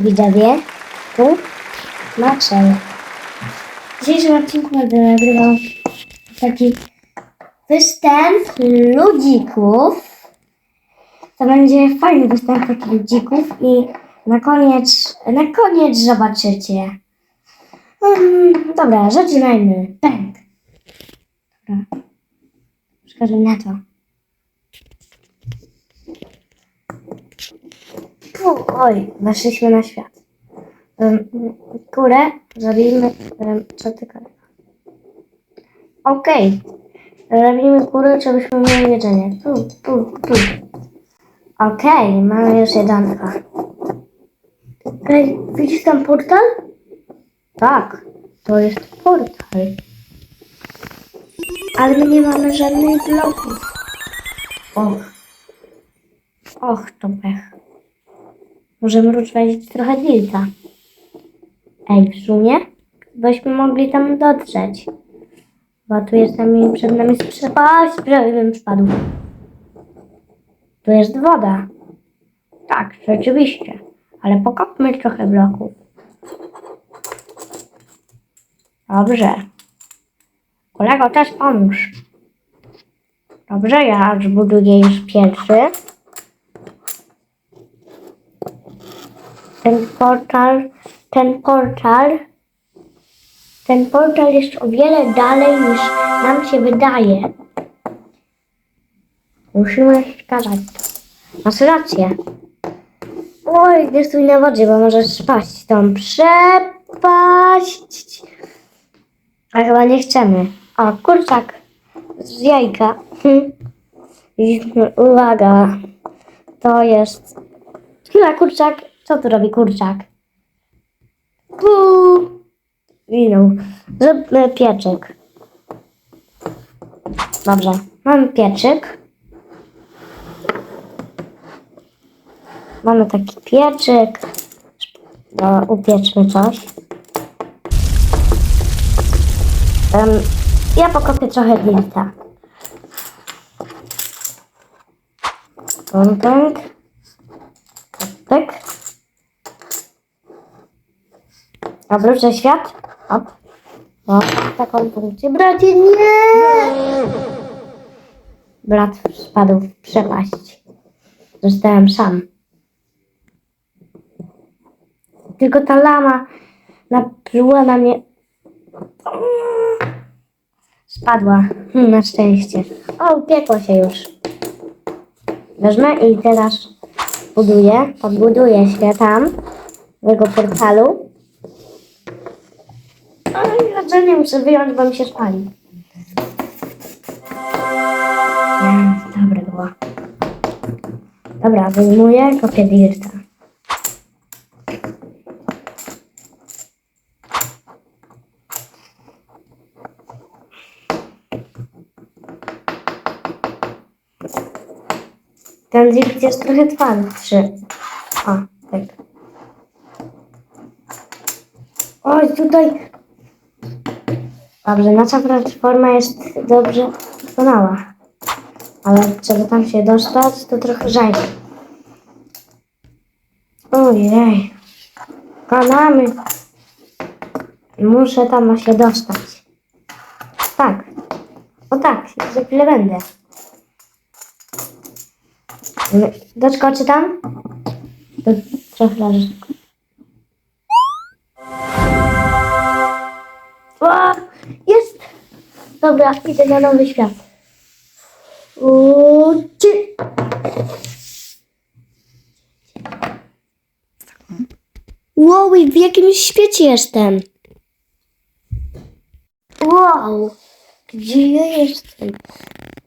widzowie, tu Maczel. W dzisiejszym odcinku będę nagrywał taki występ ludzików. To będzie fajny występ takich ludzików i na koniec, na koniec zobaczycie. Um, dobra, zaczynajmy. Pęk. Dobra. Przekażę na to. U, oj, weszliśmy na świat. Um, kurę zrobimy. Um, co ty kolega? Okej. Robimy kurę, żebyśmy mieli jedzenie. Tu, tu, tu. Okej, mamy już jedzonko. Ej, widzisz tam portal? Tak, to jest portal. Ale my nie mamy żadnych bloków. Och. Och, to pech. Możemy rozwalić trochę dilta. Ej, w sumie byśmy mogli tam dotrzeć. Bo tu jest nami, przed nami przepaść, prawie bym spadł. Tu jest woda. Tak, rzeczywiście. Ale pokopmy trochę bloków. Dobrze. Kolego, też pomóż. Dobrze, ja zbuduję już pierwszy. Ten portal, ten portal, ten portal jest o wiele dalej niż nam się wydaje. Musimy wskazać to. Masz rację. Oj, gdy stój na wodzie, bo możesz spaść tą przepaść. A chyba nie chcemy. O, kurczak z jajka. Uwaga, to jest... Chwila, kurczak. Co tu robi kurczak? Puu. Winął. Zróbmy pieczyk. Dobrze, mamy pieczyk. Mamy taki pieczyk. No, upieczmy coś. Em, ja pokopię trochę dilta. Pąpek. Tak. Obrócę świat. Hop. O, taką funkcję. Bracie, nie! Brat spadł w przepaść. Zostałem sam. Tylko ta lama napluła na mnie. Spadła. Hmm, Na szczęście. O, upiekło się już. Wezmę i teraz buduję, podbuduję się tam, tego portalu. Ale jedzenie muszę wyjąć, bo mi się spali. Jest, dobre było. Dobra, wyjmuję, kopię dirta. Ten dirt jest trochę twardszy. O, tak. Oj, tutaj. Dobrze, nasza platforma jest dobrze doskonała. Ale żeby tam się dostać, to trochę żal. Ojej. Kanamy. Muszę tam się dostać. Tak. O tak, za chwilę będę. Doskoczy tam? To trochę leży. Dobra, idę na nowy świat. O, cie... Wow, w jakimś świecie jestem. Wow, gdzie ja jestem?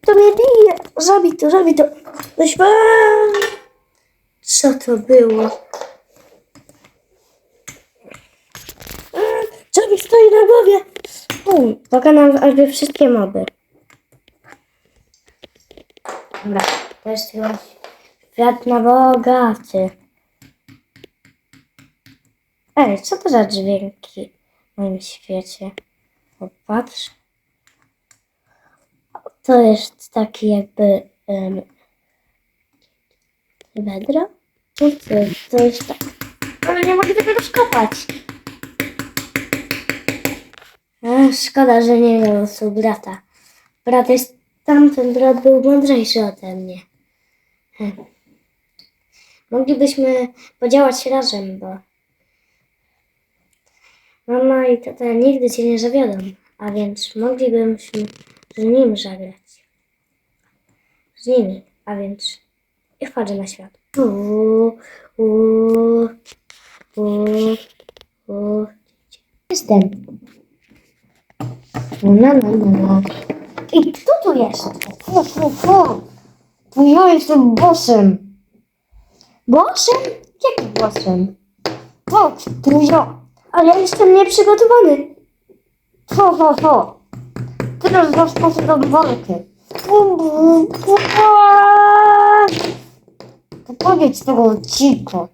To mnie bije. Zabij to, zabij to. Weź Co to było? Eee, Co mi stoi na głowie? Um, pokonam jakby wszystkie moby. Dobra, to jest świat na bogaty. Ej, co to za dźwięki w moim świecie? Popatrz. To jest taki jakby um, vedro. To, to jest tak. że nie mogę tego rozkopać. Szkoda, że nie miał losu brata. Brat jest... Tamten brat był mądrzejszy ode mnie. Hm. Moglibyśmy podziałać razem, bo mama i tata nigdy cię nie zawiodą, a więc moglibyśmy z nimi zagrać. Z nimi, a więc i wchodzę na świat. Uuu, uuu, uuu. Jestem. No, no, no, no. I kto tu jest? Fu, fu, fu. To ja jestem bossem. Bossem? Jakim bossem? O, to ja. Ale ja jestem nieprzygotowany. Ho, ho, ho. Teraz rozpoczynam walkę. Bu, bu, bu, aaa. To powiedz tego odcinka.